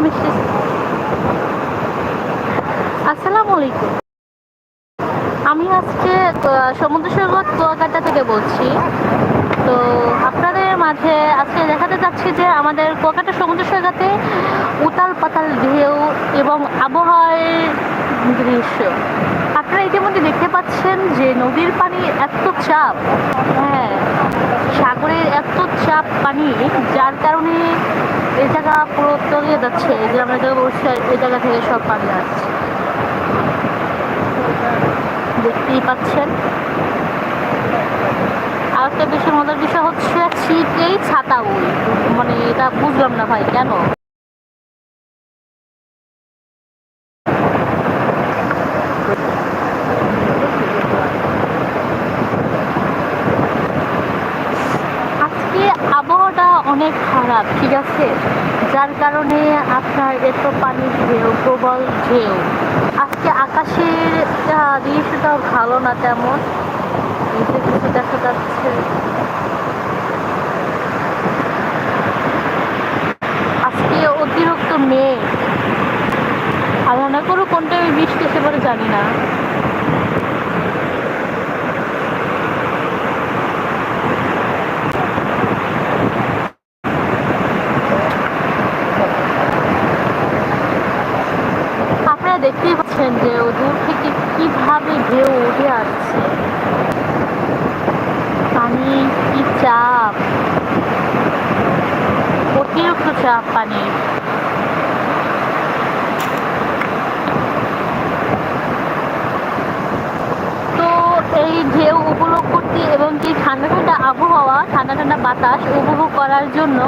আমি আসসালামু আলাইকুম। আমি আজকে সমুদ্র সৈকত কুয়াকাটা থেকে বলছি। তো আপনাদের মাঝে আজকে দেখাতে চাচ্ছি যে আমাদের কুয়াকাটা সমুদ্র সৈকতে উতাল পাতাল ঢেউ এবং আবহাওয়ার দৃশ্য আপনারা ইতিমধ্যে দেখতে পাচ্ছেন যে নদীর পানি এত চাপ হ্যাঁ সাগরের এত চাপ পানি, যার কারণে এই জায়গা পুরো তলিয়ে যাচ্ছে। যে আমরা যেটা বলছি এই জায়গা থেকে সব পানি আসছে। দেখতেই পাচ্ছেন। আর একটা বেশি মজার বিষয় হচ্ছে ছিটেই ছাতা উই মানে এটা বুঝলাম না ভাই, কেন আজকে আবহাওয়াটা অনেক খারাপ ঠিক আছে যার কারণে আপনার এত পানি ঢেউ প্রবল ঢেউ আজকে আকাশের আহ, দৃশ্যটাও ভালো না তেমন নিচে কিছু দেখা যাচ্ছে। আজকে অতিরিক্ত মেয়ে আর মনে করো কোনটা বৃষ্টি পরে জানি না আপনারা দেখতেই পাচ্ছেন যে ও দূর থেকে কীভাবে ঢেউ উঠে আসছে পানি কি চাপ অতিরিক্ত চাপ পানির তো এই ঢেউ উপভোগ করতে এবং কি ঠান্ডা আবহাওয়া, ঠান্ডা ঠান্ডা বাতাস উপভোগ করার জন্য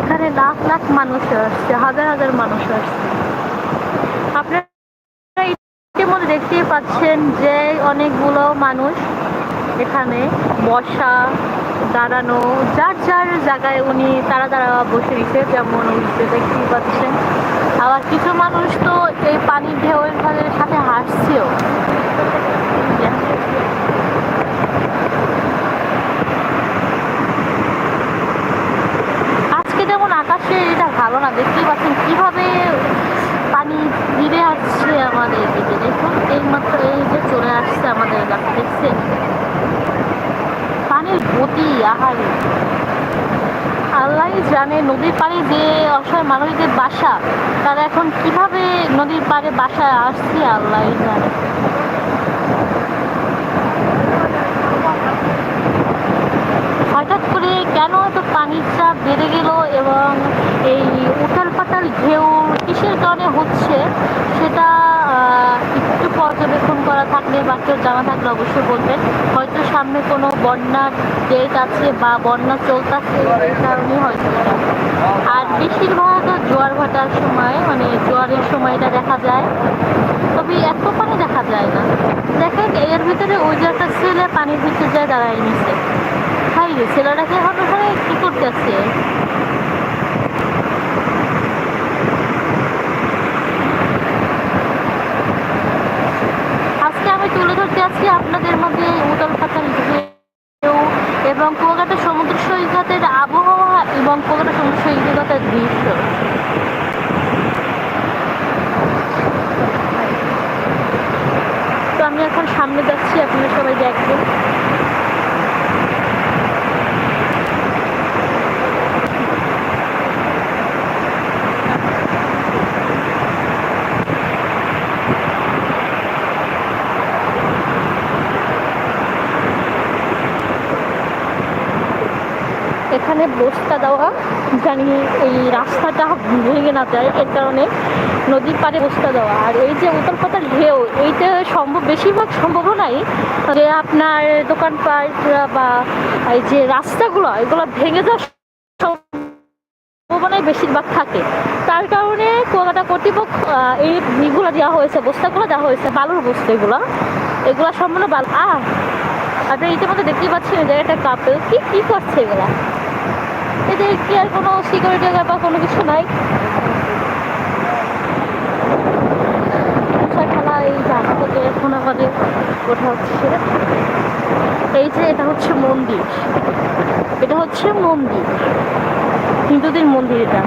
এখানে লাখ লাখ মানুষ আসছে, হাজার হাজার মানুষ আসছে। আপনারা ইতিমধ্যে দেখতেই পাচ্ছেন যে অনেকগুলো মানুষ এখানে বসা, দাঁড়ানো, যার যার জায়গায় উনি তারা তারা বসে দিচ্ছে যেমন যে দেখতেই পাচ্ছেন। আবার কিছু মানুষ তো এই পানির ঢেউয়ের সাথে হাসছেও আজকে যেমন আকাশে না দেখতেই পাচ্ছেন কীভাবে পানি ফিরে আসছে আমাদের দিকে। দেখুন এই মাত্র এই যে চলে আসছে আমাদের কাছে দেখছেন? পানির গতি, আহারে। আল্লাহ জানে নদীর পাড়ে যে অসহায় মানুষদের বাসা, তারা এখন কীভাবে নদীর পাড়ে বাসায় আসছে আল্লাহ জানে। করে কেন এত পানির চাপ বেড়ে গেল এবং এই উথাল পাতাল ঢেউ কিসের কারণে হচ্ছে, সেটা একটু পর্যবেক্ষণ করা থাকলে বা কেউ জানা থাকলে অবশ্যই বলবেন। হয়তো সামনে কোনো বন্যার ডেট আছে বা বন্যা চলতেছে এই কারণেই হয়তো আর বেশিরভাগ জোয়ার ভাটার সময় মানে জোয়ারের সময়টা দেখা যায়। তবে এত পানি দেখা যায় না। দেখেন, এর ভিতরে ওই যে একটা ছেলে পানির ভিতরে যায় দাঁড়ায় নিছে। ছেলেটাকে এখন করে কি করতেছে? আজকে আমি তুলে ধরতে আছি আপনাদের মধ্যে উদল পাতাল ঢেউ এবং কুয়াকাটা সমুদ্র সৈকতের আবহাওয়া এবং কুয়াকাটা সমুদ্র সৈকতের দৃশ্য তো আমি এখন সামনে যাচ্ছি আপনারা সবাই দেখবেন এখানে বস্তা দেওয়া জানি এই রাস্তাটা ভেঙে না যায়, এর কারণে নদীর পাড়ে বস্তা দেওয়া। আর এই যে উত্তর পাতার ঢেউ, এইটা সম্ভব, বেশিরভাগ সম্ভাবনাই যে আপনার দোকানপাট বা এই যে রাস্তাগুলো, এগুলো ভেঙে যাওয়ার সম্ভাবনাই বেশিরভাগ থাকে। তার কারণে কুয়াকাটা কর্তৃপক্ষ এই ইগুলো দেওয়া হয়েছে, বস্তাগুলো দেওয়া হয়েছে, বালুর বস্তা এগুলো। এগুলো সম্পূর্ণ বালু। আহ, আপনি ইতিমধ্যে দেখতেই পাচ্ছেন, এই জায়গাটা কাপে। কি কি করছে এগুলা? এদের কি আর কোনো সিকিউরিটি গার্ড বা কোনো কিছু নাই? খেলা এই জায়গা থেকে এখন আমাদের ওঠা হচ্ছে এই যে এটা হচ্ছে মন্দির। এটা হচ্ছে মন্দির। হিন্দুদের মন্দির এটা।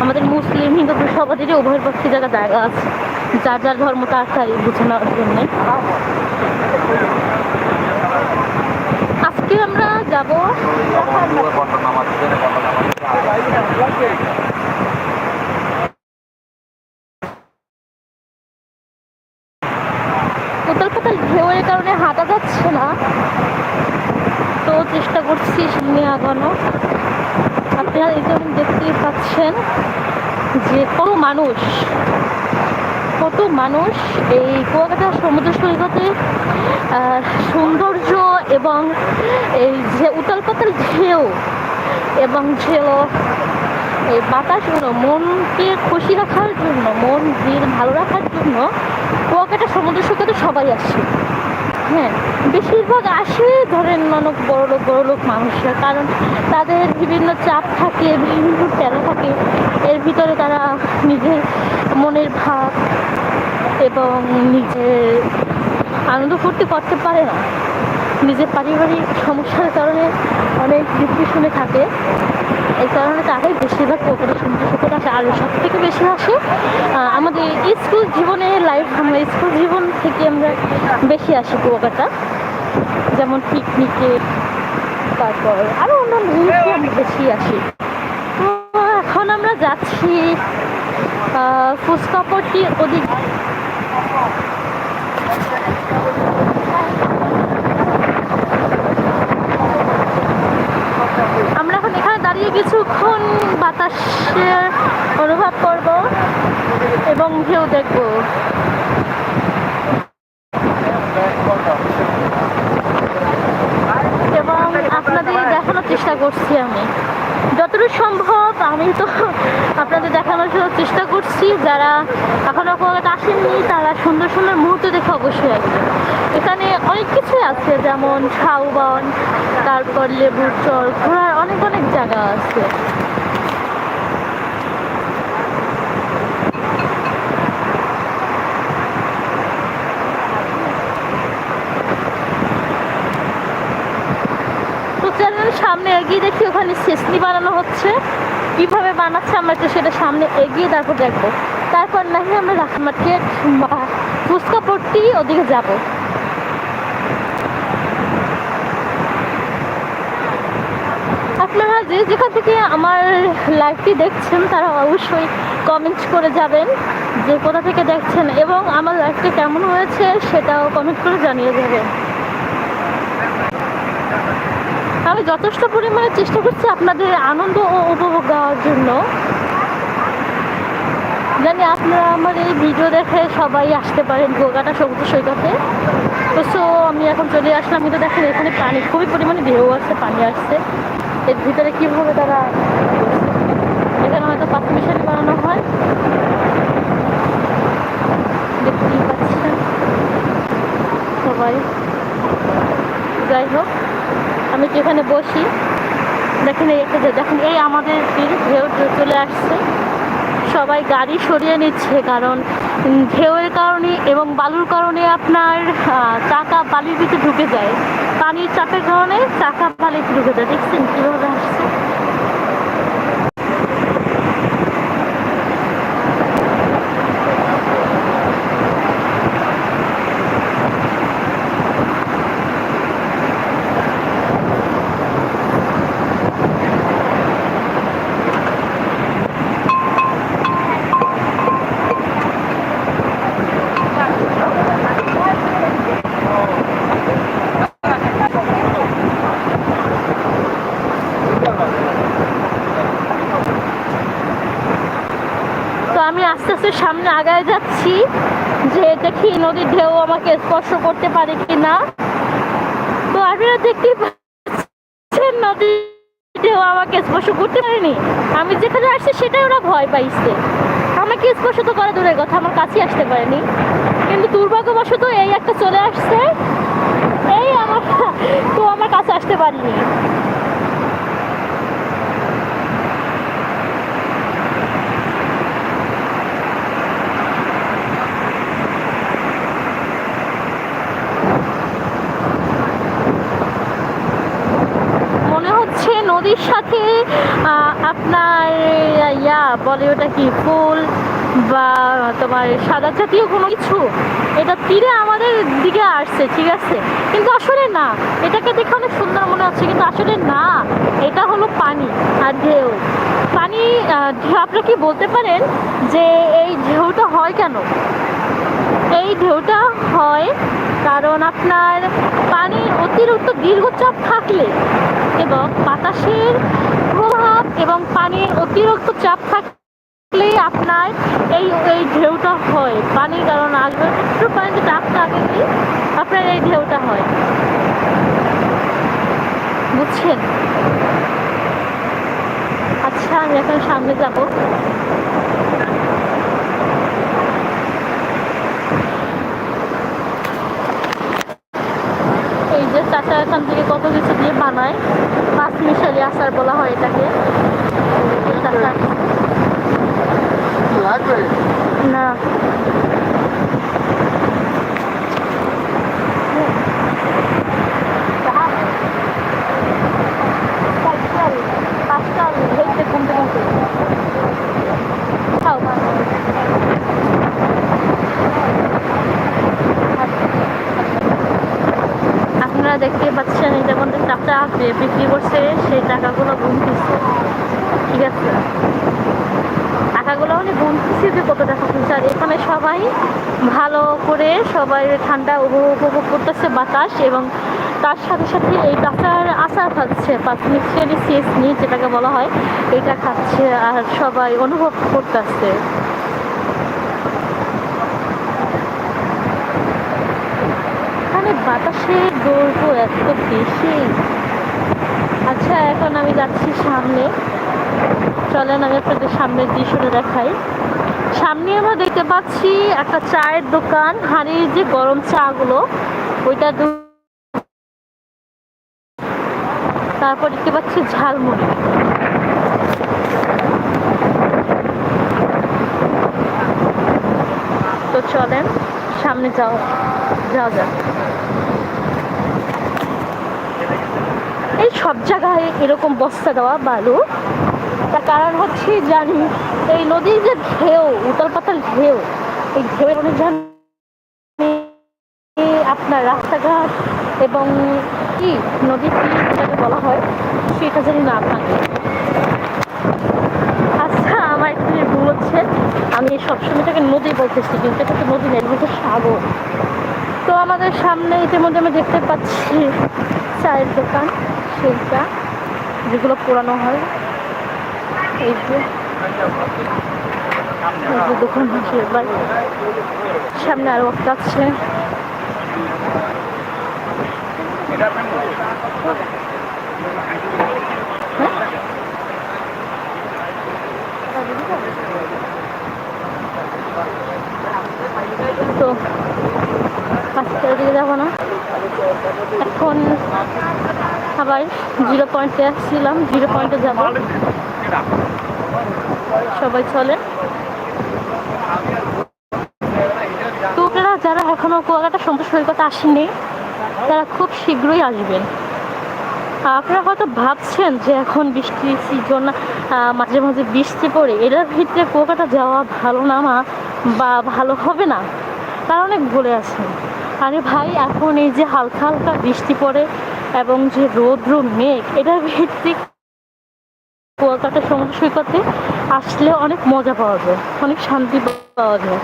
আমাদের মুসলিম হিন্দু সবাদেরই উভয়ের পক্ষে জায়গা জায়গা আছে। যার যার ধর্ম, তার তাই বুঝে নেওয়ার জন্যে আজকে আমরা যাব। উতাল পাতাল ঢেউয়ের কারণে হাঁটা যাচ্ছে না। তো চেষ্টা করছি সামনে আগানো। আপনারা এই যেমন দেখতেই পাচ্ছেন যে কত মানুষ। কত মানুষ এই কুয়াকাটা সমুদ্র সৈকতে সৌন্দর্য এবং এই যে উতাল পাতাল ঢেউ এবং ঢেউ, এই বাতাসগুলো মনকে খুশি রাখার জন্য, মন দিল ভালো রাখার জন্য কুয়াকাটা সমুদ্র সৈকতে সবাই আসে। হ্যাঁ বেশিরভাগ আসে ধরেন অনেক বড় লোক বড় লোক মানুষরা, কারণ তাদের বিভিন্ন চাপ থাকে, বিভিন্ন প্যারা থাকে, এর ভিতরে তারা নিজের মনের ভাব এবং নিজের আনন্দ ফুর্তি করতে পারে না। নিজের পারিবারিক সমস্যার কারণে অনেক ডিপ্রেশনে থাকে। এই কারণে তারাই বেশিরভাগ সমুদ্র সৈকত আসে আর সব থেকে বেশি আসে আমাদের স্কুল জীবনে লাইফ আমরা স্কুল জীবন থেকে আমরা বেশি আসি কুয়াকাটা যেমন পিকনিকে তারপর আরও অন্যান্য জিনিসে আমরা বেশি আসি তো এখন আমরা যাচ্ছি ফুচকাপট্টি অধিক আমরা এখন এখানে দাঁড়িয়ে কিছুক্ষণ বাতাসের অনুভব করব এবং ভিউ দেখব এবং আপনাদের দেখানোর চেষ্টা করছি আমি যতটুকু সম্ভব আমি তো আপনাদের দেখানোর জন্য চেষ্টা করছি যারা এখনও কলকাতা আসেননি তারা সুন্দর সুন্দর মুহূর্ত দেখে অবশ্যই আসবে। এখানে অনেক কিছুই আছে, যেমন ঝাউবন তারপর লেবুর চর, ঘোরার অনেক অনেক জায়গা আছে। সামনে এগিয়ে দেখি ওখানে সেসনি বানানো হচ্ছে। কীভাবে বানাচ্ছে আমরা তো সেটা সামনে এগিয়ে তারপর দেখব। তারপর নাকি আমরা রাখা মার্কেট বা ওদিকে যাব। আপনারা যে যেখান থেকে আমার লাইভটি দেখছেন, তারা অবশ্যই কমেন্ট করে যাবেন যে কোথা থেকে দেখছেন এবং আমার লাইভটি কেমন হয়েছে সেটাও কমেন্ট করে জানিয়ে যাবেন আমি যথেষ্ট পরিমাণে চেষ্টা করছি আপনাদের আনন্দ ও উপভোগ দেওয়ার জন্য। জানি আপনারা আমার এই ভিডিও দেখে সবাই আসতে পারেন গোগাটা সমুদ্র সৈকতে। তো সো আমি এখন চলে আসলাম। কিন্তু দেখেন, এখানে পানি, খুবই পরিমাণে ঢেউ আছে, পানি আসছে। এর ভিতরে কীভাবে তারা এখানে হয়তো পাখি মিশালি বানানো হয়। দেখতেই পাচ্ছেন সবাই। যাই হোক, আমি যেখানে বসি। দেখেন, এই একটা দেখেন, এই আমাদের ঢেউ চলে আসছে। সবাই গাড়ি সরিয়ে নিচ্ছে, কারণ ঢেউয়ের কারণে এবং বালুর কারণে আপনার চাকা বালির ভিতরে ঢুকে যায়। পানির চাপের কারণে চাকা বালিতে ঢুকে যায়। দেখছেন কীভাবে আসছে তো আমি আস্তে আস্তে সামনে আগায় যাচ্ছি যে দেখি নদীর ঢেউ আমাকে স্পর্শ করতে পারে কি না তো আপনারা দেখতেই পাচ্ছেন নদীর ঢেউ আমাকে স্পর্শ করতে পারেনি। আমি যেখানে আসছি সেটাই ওরা ভয় পাইছে। আমাকে স্পর্শ তো করা দূরের কথা, আমার কাছে আসতে পারেনি। কিন্তু দুর্ভাগ্যবশত এই একটা চলে আসছে। এই আমার তো আমার কাছে আসতে পারিনি মনে হচ্ছে নদীর সাথে আহ, আপনার ইয়া ইয়া বলে ওটা কি ফুল বা তোমার সাদা জাতীয় কোনো কিছু? এটা তীরে আমাদের দিকে আসছে ঠিক আছে? কিন্তু আসলে না এটাকে দেখে অনেক সুন্দর মনে হচ্ছে কিন্তু আসলে না এটা হলো পানি আর ঢেউ। পানি আহ, ঢেউ আপনি কি বলতে পারেন যে এই ঢেউটা হয় কেন? এই ঢেউটা হয় কারণ আপনার পানির অতিরিক্ত দীর্ঘচাপ থাকলে এবং বাতাসের প্রভাব এবং পানির অতিরিক্ত চাপ থাকলে আপনার এই এই ঢেউটা হয়। পানির কারণ আসবে। একটু পানিতে চাপ থাকলে আপনার এই ঢেউটা হয়। বুঝছেন? আচ্ছা আমি এখন সামনে যাব। এই যে চাচা এখান থেকে কত কিছু দিয়ে বানায়। মিশালি আচার বলা হয় এটাকে। না। Thank চাচা লাগবে না খাও আপনারা দেখতে পাচ্ছেন এই যেমন টাকা বিক্রি করছে, সেই টাকাগুলো গুনতেছে। ঠিক আছে? টাকাগুলো মানে গুনতেছে যে কত টাকা কিনছে আর এখানে সবাই ভালো করে সবাই ঠান্ডা উপভোগ করতেছে বাতাস এবং তার সাথে সাথে এই কাঁচার আচার খাচ্ছে পাঁচমিক্সিয়ারি সিএস নিয়ে যেটাকে বলা হয়, এটা খাচ্ছে আর সবাই অনুভব করতেছে এখানে বাতাসের দৈর্ঘ্য এত বেশি? আচ্ছা এখন আমি যাচ্ছি সামনে। চলেন, আমি আপনাদের সামনের দৃশ্যটা দেখাই। সামনে আমরা দেখতে পাচ্ছি একটা চায়ের দোকান। হাঁড়ির যে গরম চাগুলো, ওইটা দু তারপর দেখতে পাচ্ছি ঝালমুড়ি। তো চলেন, সামনে যাওয়া যাওয়া যাক। এই সব জায়গায় এরকম বস্তা দেওয়া বালু। তার কারণ হচ্ছে জানি, এই নদীর যে ঢেউ উতাল পাতাল ঢেউ, এই ঢেউ অনেক জানি আপনার রাস্তাঘাট এবং কি নদীর যেটাকে বলা হয়, সেটা জানি না ভাঙে আচ্ছা আমার একটু ভুল হচ্ছে। আমি সবসময় এটাকে নদী বলতেছি, কিন্তু এটা তো নদী নেই এটা সাগর। তো আমাদের সামনে ইতিমধ্যে আমি দেখতে পাচ্ছি চায়ের দোকান। সেইটা যেগুলো পোড়ানো হয়। এই যে দোকান হচ্ছে এবার সামনে আরও একটা আছে। তো পাঁচটার দিকে যাব না। এখন আবার জিরো পয়েন্টে আসছিলাম জিরো পয়েন্টে যাব। সবাই চলে। তো যারা এখনও কুয়াকাটা সমুদ্র সৈকতে আসেনি, তারা খুব শীঘ্রই আসবেন। আপনারা হয়তো ভাবছেন যে এখন বৃষ্টির সিজন মাঝে মাঝে বৃষ্টি পড়ে, এটার ভিতরে কুয়াকাটা যাওয়া ভালো না মা, বা ভালো হবে না? তারা অনেক বলে আছেন। আরে ভাই, এখন এই যে হালকা হালকা বৃষ্টি পড়ে এবং যে রৌদ্র মেঘ এটা ভিত্তিক কুয়াকাটা সমুদ্র সৈকতে আসলে অনেক মজা পাওয়া যায়, অনেক শান্তি পাওয়া যায়।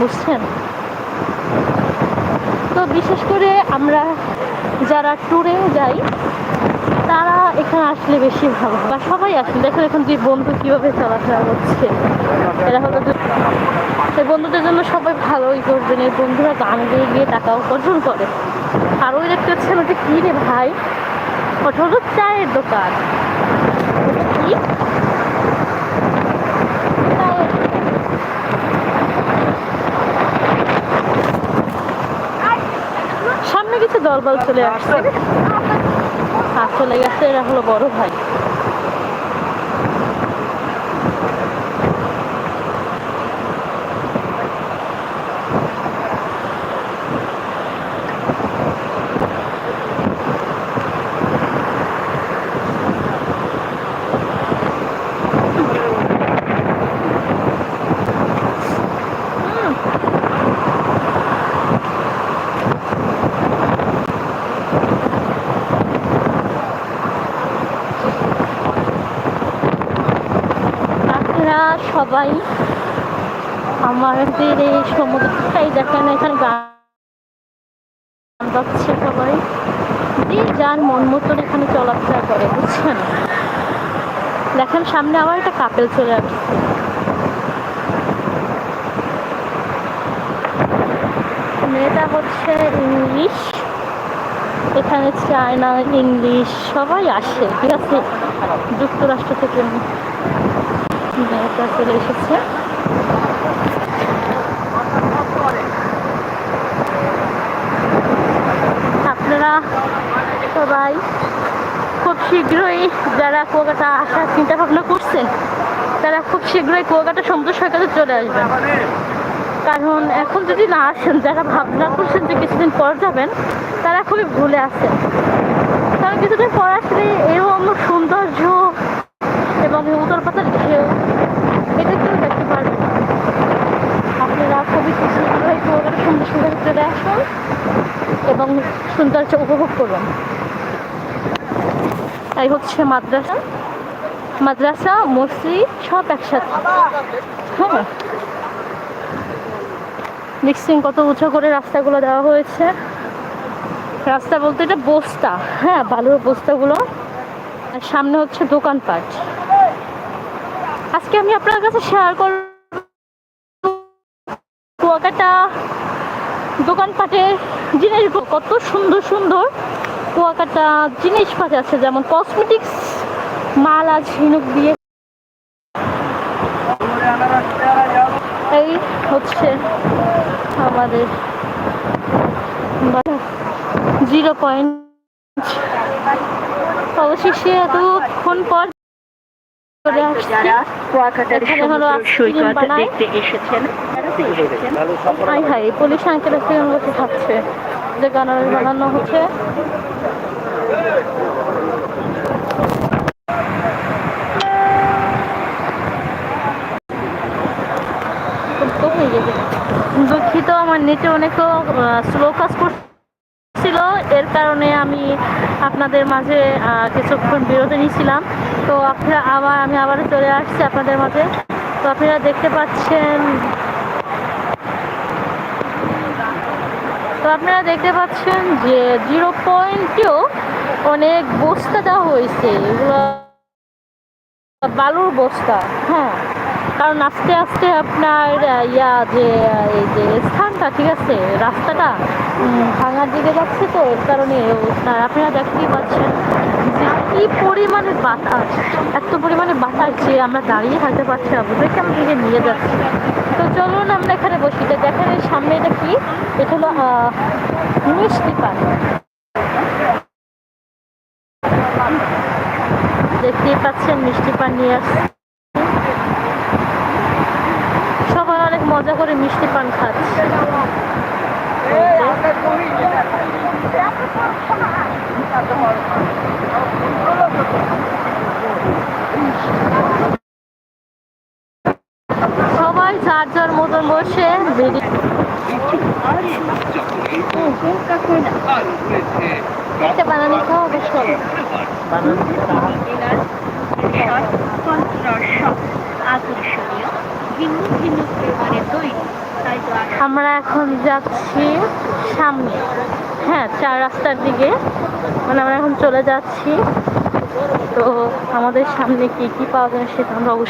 বুঝছেন? তো বিশেষ করে আমরা যারা ট্যুরে যাই, তারা এখানে আসলে বেশি ভালো। বা সবাই আসলে, দেখেন এখন যে বন্ধু কীভাবে চলাফেরা করছে। এরা হলো সেই বন্ধুদের জন্য সবাই ভালোই করবেন, এই বন্ধুরা গান গিয়ে গিয়ে টাকা উপার্জন করে। আর ওই দেখতে হচ্ছেন যে কি রে ভাই? ওটা হলো চায়ের দোকান। কি সামনে কিছু দলবল চলে আসছে। আর চলে গেছে, এরা হলো বড় ভাই। সবাই আমাদের এই সমুদ্রটাই দেখেন, এখানে গান গাচ্ছে সবাই। যে যার মন মতন এখানে চলাফেরা করে, বুঝছেন? দেখেন, সামনে আবার একটা কাপেল চলে আসছে। মেয়েটা হচ্ছে ইংলিশ, এখানে চায়না, ইংলিশ, সবাই আসে, ঠিক আছে? যুক্তরাষ্ট্র থেকে। মেয়েটা চলে এসেছে। আপনারা সবাই খুব শীঘ্রই যারা কুয়াকাটা আসার চিন্তা ভাবনা করছেন তারা খুব শীঘ্রই কুয়াকাটা সমুদ্র সৈকতে চলে আসবেন। কারণ এখন যদি না আসেন, যারা ভাবনা করছেন যে কিছুদিন পর যাবেন, তারা খুবই ভুলে আছেন। কারণ কিছুদিন পর আসলে এরকম সৌন্দর্য এবং উত্তর পাতার ঢেউ এটা কেউ দেখতে পারবেন না আপনারা খুবই শীঘ্রই কুয়াকাটা সমুদ্র সৈকতে চলে আসুন এবং সৌন্দর্য উপভোগ করুন। তাই হচ্ছে মাদ্রাসা। মাদ্রাসা, মসজিদ সব একসাথে। হ্যাঁ। দেখছেন কত উঁচু করে রাস্তাগুলো দেওয়া হয়েছে। রাস্তা বলতে এটা বস্তা। হ্যাঁ বালুর বস্তাগুলো। আর সামনে হচ্ছে দোকানপাট। আজকে আমি আপনার কাছে শেয়ার করব। কুয়াকাটা। দোকানপাটের জিনিসগুলো কত সুন্দর সুন্দর কুয়াকাটা জিনিসপাট আছে যেমন কসমেটিক্স মাল আজ ঝিনুক দিয়ে। এই হচ্ছে আমাদের জিরো পয়েন্ট। অবশেষে এতক্ষণ পর যারা কুয়াকাটার হলো সৈকত দেখতে এসেছেন। এসেছেন হাই পুলিশ আঙ্কেল বসে খাচ্ছে যে গানার বানানো হচ্ছে। দুঃখিত আমার নেটে অনেক স্লো কাজ করছিল। এর কারণে আমি আপনাদের মাঝে কিছুক্ষণ বিরতি নিয়েছিলাম। তো আপনারা আবার আমি আবার চলে আসছি আপনাদের মাঝে। তো আপনারা দেখতে পাচ্ছেন তো আপনারা দেখতে পাচ্ছেন যে জিরো পয়েন্টেও অনেক বস্তা দেওয়া হয়েছে। এগুলো বালুর বস্তা হ্যাঁ। কারণ আস্তে আস্তে আপনার ইয়া যে এই যে স্থানটা, ঠিক আছে, রাস্তাটা ভাঙার দিকে যাচ্ছে তো এর কারণে আপনারা দেখতেই পাচ্ছেন। যে কি পরিমাণে বাতাস, এত পরিমাণে বাতাস যে আমরা দাঁড়িয়ে থাকতে পারছি না বুঝতে আমাদেরকে নিয়ে যাচ্ছে। তো চলুন আমরা এখানে বসি। দেখেন এই সামনে এটা কি? এটা হলো মিষ্টি পান। দেখতেই পাচ্ছেন, মিষ্টি পান নিয়ে আসছে। সবাই অনেক মজা করে মিষ্টি পান খাচ্ছে। সবাই যার যার মতন বসে খাওয়া আমরা এখন যাচ্ছি সামনে। হ্যাঁ চার রাস্তার দিকে। মানে আমরা এখন চলে যাচ্ছি। তো আমাদের সামনে কি কি পাওয়া যায় সেটা আমরা অবশ্যই